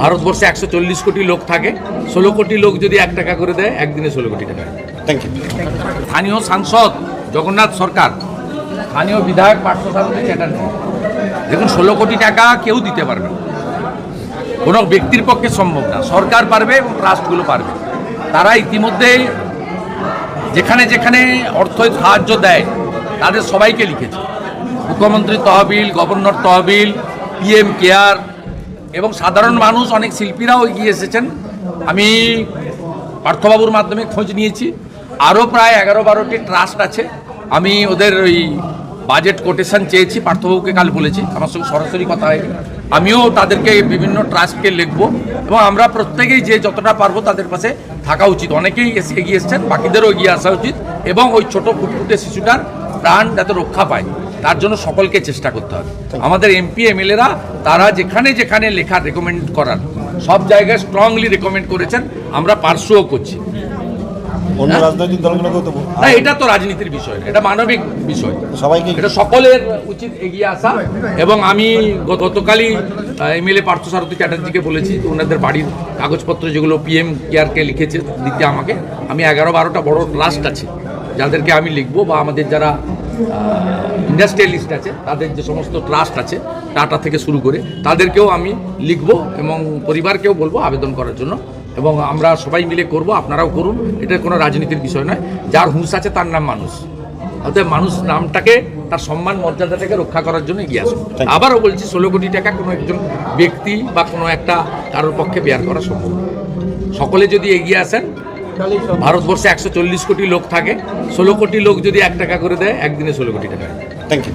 ভারতবর্ষে একশো চল্লিশ কোটি লোক থাকে। ষোলো কোটি লোক যদি এক টাকা করে দেয় একদিনে ষোলো কোটি টাকা। থ্যাংক ইউ স্থানীয় সাংসদ জগন্নাথ সরকার স্থানীয় বিধায়ক পার্থসারথী চ্যাটার্জি। দেখুন ষোলো কোটি টাকা কেউ দিতে পারবে না। কোনো ব্যক্তির পক্ষে সম্ভব না। সরকার পারবে এবং ট্রাস্টগুলো পারবে। তারা ইতিমধ্যে যেখানে যেখানে অর্থ সাহায্য দেয় তাদের সবাইকে লিখেছে। মুখ্যমন্ত্রী তহবিল গভর্নর তহবিল পিএম কেয়ার এবং সাধারণ মানুষ, অনেক শিল্পীরাও এগিয়ে এসেছেন। আমি পার্থবাবুর মাধ্যমে খোঁজ নিয়েছি। আরও প্রায় এগারো বারোটি ট্রাস্ট আছে। আমি ওদের ওই বাজেট কোটেশন চেয়েছি, পার্থবাবুকে কাল বলেছি। আমার সঙ্গে সরাসরি কথা হয়নি। আমিও তাদেরকে বিভিন্ন ট্রাস্টকে লিখব এবং আমরা প্রত্যেকেই যে যতটা পারব তাদের পাশে থাকা উচিত। অনেকেই এসে এগিয়ে এসছেন, বাকিদেরও এগিয়ে আসা উচিত এবং ওই ছোটো ফুটফুটে শিশুটার প্রাণ যাতে রক্ষা পায়। তার জন্য সকলকে চেষ্টা করতে হবে। আমাদের এমপি এমএলএরা তারা যেখানে যেখানে লেখা রেকমেন্ড করার সব জায়গায় স্ট্রংলি রেকমেন্ড করেছেন আমরা পার্শ্বও করছি। না এটা তো রাজনীতির বিষয় এটা মানবিক বিষয়। সবাইকে এটা সকলের উচিত এগিয়ে আসা এবং আমি গত- গতকালই এমএলএ পার্থসারথী চ্যাটার্জিকে বলেছি ওনাদের বাড়ির কাগজপত্র যেগুলো পিএম কেয়ারকে লিখেছে দিতে আমাকে আমি এগারো বারোটা বড় লাস্ট আছে। যাদেরকে আমি লিখব বা আমাদের যারা ইন্ডাস্ট্রিয়ালিস্ট আছে তাদের যে সমস্ত ট্রাস্ট আছে টাটা থেকে শুরু করে তাদেরকেও আমি লিখব এবং পরিবারকেও বলব আবেদন করার জন্য। এবং আমরা সবাই মিলে করব আপনারাও করুন এটা কোনো রাজনীতির বিষয় নয়। যার হুঁশ আছে তার নাম মানুষ। অতএব মানুষ নামটাকে তার সম্মান মর্যাদাটাকে রক্ষা করার জন্য এগিয়ে আসুন। আবারও বলছি ষোলো কোটি টাকা কোনো একজন ব্যক্তি বা কোনো একটা কারোর পক্ষে বেয়ার করা সম্ভব সকলে যদি এগিয়ে আসেন ভারতবর্ষে একশো চল্লিশ কোটি লোক থাকে। ষোলো কোটি লোক যদি এক টাকা করে দেয়, একদিনে ষোলো কোটি টাকা। Thank you